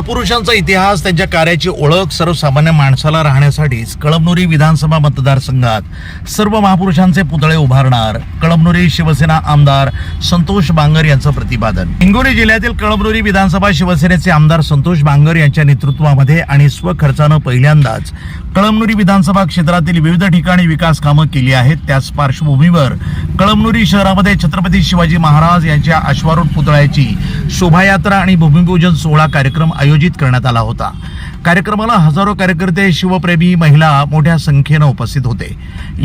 महापुरुषांचा इतिहास त्यांच्या कार्याची ओळख सर्वसामान्य माणसाला राहण्यासाठीच कळमनुरी विधानसभा मतदारसंघात सर्व महापुरुषांचे पुतळे उभारणार कळमनुरी शिवसेना आमदार संतोष बांगर यांचं प्रतिपादन. हिंगोली जिल्ह्यातील कळमनुरी विधानसभा शिवसेनेचे आमदार संतोष बांगर यांच्या नेतृत्वामध्ये आणि स्वखर्चानं पहिल्यांदाच कळमनुरी विधानसभा क्षेत्रातील विविध ठिकाणी विकास कामं केली आहेत. त्याच पार्श्वभूमीवर कळमनुरी शहरामध्ये छत्रपती शिवाजी महाराज यांच्या अश्वारूढ पुतळ्याची शोभायात्रा आणि भूमिपूजन सोहळा कार्यक्रम आयोजित करण्यात आला होता. कार्यक्रमाला हजारो कार्यकर्ते शिवप्रेमी महिला मोठ्या संख्येनं उपस्थित होते.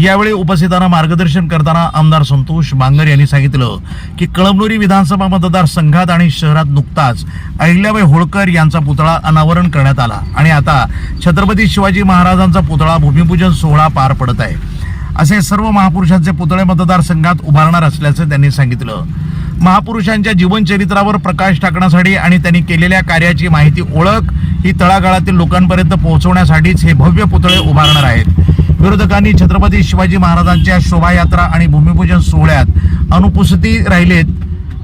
यावेळी उपस्थितांना मार्गदर्शन करताना आमदार संतोष बांगर यांनी सांगितलं की कळमनुरी विधानसभा मतदारसंघात आणि शहरात नुकताच अहिल्याबाई होळकर यांचा पुतळा अनावरण करण्यात आला. आणि आता छत्रपती शिवाजी महाराजांचा पुतळा भूमिपूजन सोहळा पार पडत आहे. असे सर्व महापुरुषांचे पुतळे मतदारसंघात उभारणार असल्याचं त्यांनी सांगितलं. महापुरुषांच्या जीवनचरित्रावर प्रकाश टाकण्यासाठी आणि त्यांनी केलेल्या कार्याची माहिती ओळख ही तळागाळातील लोकांपर्यंत पोहोचवण्यासाठीच हे भव्य पुतळे उभारणार आहेत. विरोधकांनी छत्रपती शिवाजी महाराजांच्या शोभायात्रा आणि भूमिपूजन सोहळ्यात अनुपस्थिती राहिलेत.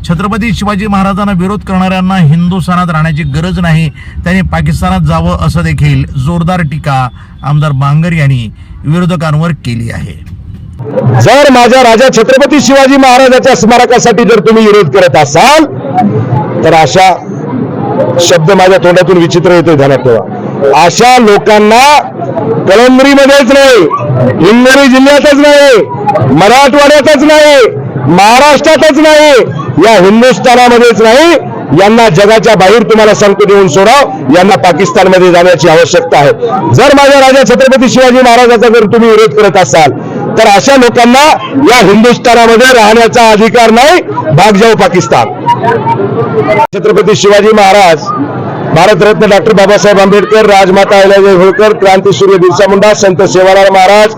छत्रपती शिवाजी महाराजांना विरोध करणाऱ्यांना हिंदुस्थानात राहण्याची गरज नाही त्यांनी पाकिस्तानात जावं असं देखील जोरदार टीका आमदार बांगर यांनी विरोधकांवर केली आहे. जर माझ्या राजा छत्रपती शिवाजी महाराजाच्या स्मारकासाठी जर तुम्ही विरोध करत असाल तर अशा शब्द माझ्या तोंडातून विचित्र येतोय ध्यानात ठेवा अशा लोकांना कळंबरीमध्येच नाही हिंगोली जिल्ह्यातच नाही मराठवाड्यातच नाही महाराष्ट्रातच नाही या हिंदुस्थानामध्येच नाही यांना जगाच्या बाहेर तुम्हाला सांगतो देऊन सोडाव यांना पाकिस्तानमध्ये जाण्याची आवश्यकता आहे. जर माझ्या राजा छत्रपती शिवाजी महाराजाचा जर तुम्ही विरोध करत असाल तर अशा लोकांना या हिंदुस्थानामध्ये राहण्याचा अधिकार नाही. भाग जाऊ पाकिस्तान. छत्रपती शिवाजी महाराज भारतरत्न डॉक्टर बाबासाहेब आंबेडकर राजमाता अहिल्यादेवी होळकर क्रांतीसूर्य बिरसा मुंडा संत सेवालाल महाराज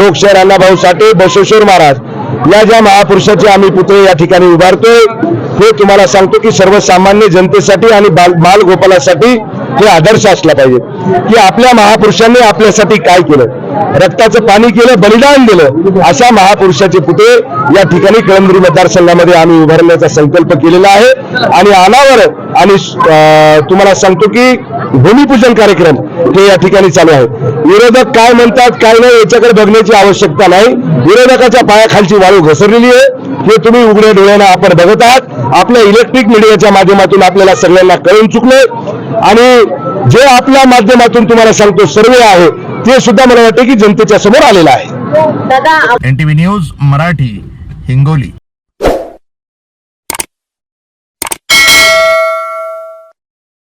लोकशाहीर अण्णाभाऊ साठे बसवेश्वर महाराज. या ज्या महापुरुषाचे आम्ही पुतळे या ठिकाणी उभारतोय हे तुम्हाला सांगतो की सर्वसामान्य जनतेसाठी आणि बाल बालगोपालासाठी हे आदर्श असला पाहिजे. की आपल्या महापुरुषांनी आपल्यासाठी काय केलं? रक्ताचं पाणी केलं बलिदान दिलं अशा महापुरुषाचे पुतळे या ठिकाणी कळमगिरी मतदारसंघामध्ये आम्ही उभारण्याचा संकल्प केलेला आहे. आणि अनावर आणि तुम्हाला सांगतो की भूमिपूजन कार्यक्रम हे या ठिकाणी चालू आहे. विरोधक काय म्हणतात काय नाही याच्याकडे बघण्याची आवश्यकता नाही. विरोधकाच्या पायाखालची वाळू घसरलेली आहे. हे तुम्ही उघड्या डोळ्यानं आपण बघत आहात. आपल्या इलेक्ट्रिक मीडियाच्या माध्यमातून आपल्याला सगळ्यांना कळून चुकले आणि जे आपल्या माध्यमातून तुम्हाला सांगतो सर्वे आहे. ते सुद्धा मला वाटतं की जनतेच्या समोर आलेलं आहे. दादा N T V news Marathi Hingoli.